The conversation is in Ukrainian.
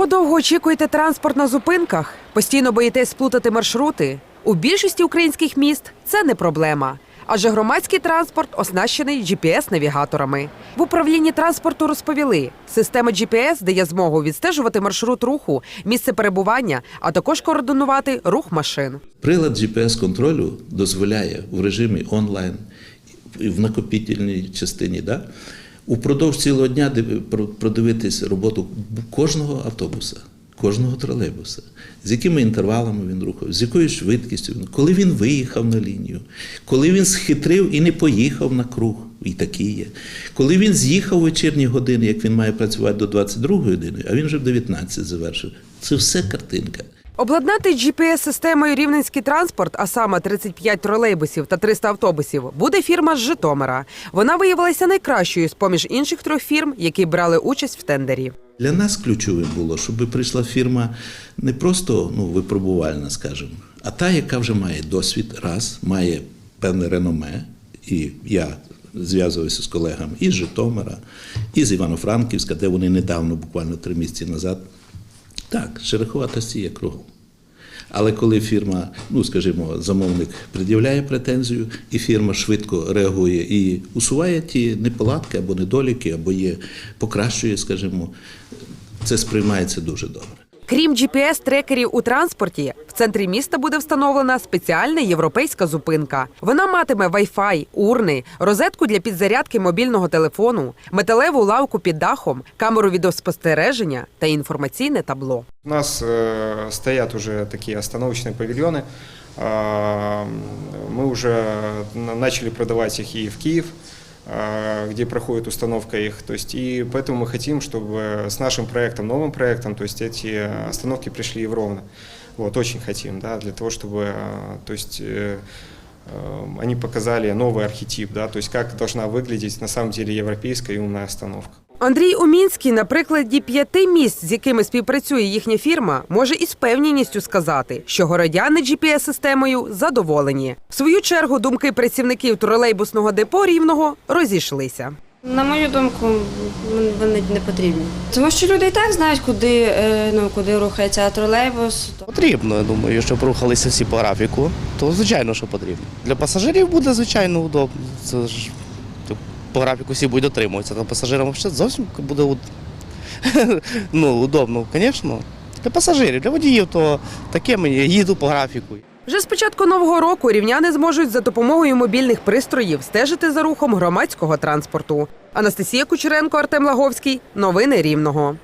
Подовго очікуєте транспорт на зупинках? Постійно боїтесь сплутати маршрути? У більшості українських міст це не проблема. Адже громадський транспорт оснащений GPS-навігаторами. В управлінні транспорту розповіли, система GPS дає змогу відстежувати маршрут руху, місце перебування, а також координувати рух машин. Прилад GPS-контролю дозволяє в режимі онлайн в накопітельній частині, да, упродовж цілого дня продивитись роботу кожного автобуса, кожного тролейбуса, з якими інтервалами він рухав, з якою швидкістю він, коли він виїхав на лінію, коли він схитрив і не поїхав на круг. І такі є. Коли він з'їхав у вечірні години, як він має працювати до 22 години, а він вже в 19 завершив. Це все картинка. Обладнати GPS-системою рівненський транспорт, а саме 35 тролейбусів та 300 автобусів, буде фірма з Житомира. Вона виявилася найкращою з поміж інших трьох фірм, які брали участь в тендері. Для нас ключовим було, щоб прийшла фірма не просто ну, випробувальна, скажімо, а та, яка вже має досвід, раз, має певне реноме. І я зв'язувався з колегами із Житомира, і з Івано-Франківська, де вони недавно, буквально три місяці назад. Так, шероховатості є кругом. Але коли фірма, ну скажімо, замовник пред'являє претензію, і фірма швидко реагує і усуває ті неполадки або недоліки, або є покращує, скажімо, це сприймається дуже добре. Крім GPS-трекерів у транспорті, в центрі міста буде встановлена спеціальна європейська зупинка. Вона матиме Wi-Fi, урни, розетку для підзарядки мобільного телефону, металеву лавку під дахом, камеру відеоспостереження та інформаційне табло. У нас э, стоят уже такие остановочные павильоны. А, Мы уже на- начали продавать их и в Киев, а, где проходит установка их. То есть, и поэтому мы хотим, чтобы с нашим проектом, новым проектом, то есть эти остановки пришли в Ровно. Вот, очень хотим, да, для того, чтобы а, то есть, э, э, они показали новый архетип, да, то есть как должна выглядеть на самом деле европейская и умная остановка. Андрій Умінський на прикладі п'яти міст, з якими співпрацює їхня фірма, може із певністю сказати, що городяни GPS-системою задоволені. В свою чергу думки працівників тролейбусного депо рівного розійшлися. На мою думку, вони не потрібні. Тому що люди і так знають, куди, е, ну, куди рухається тролейбус. Потрібно, я думаю, щоб рухалися всі по графіку, то звичайно, що потрібно. Для пасажирів буде звичайно удобно. Це ж по графіку всі будуть дотримуватися, то пасажирам зовсім буде уд- ну, удобно, звісно. Для пасажирів, для водіїв, то таке мені їду по графіку. Вже з початку нового року рівняни зможуть за допомогою мобільних пристроїв стежити за рухом громадського транспорту. Анастасія Кучеренко, Артем Лаговський. Новини Рівного.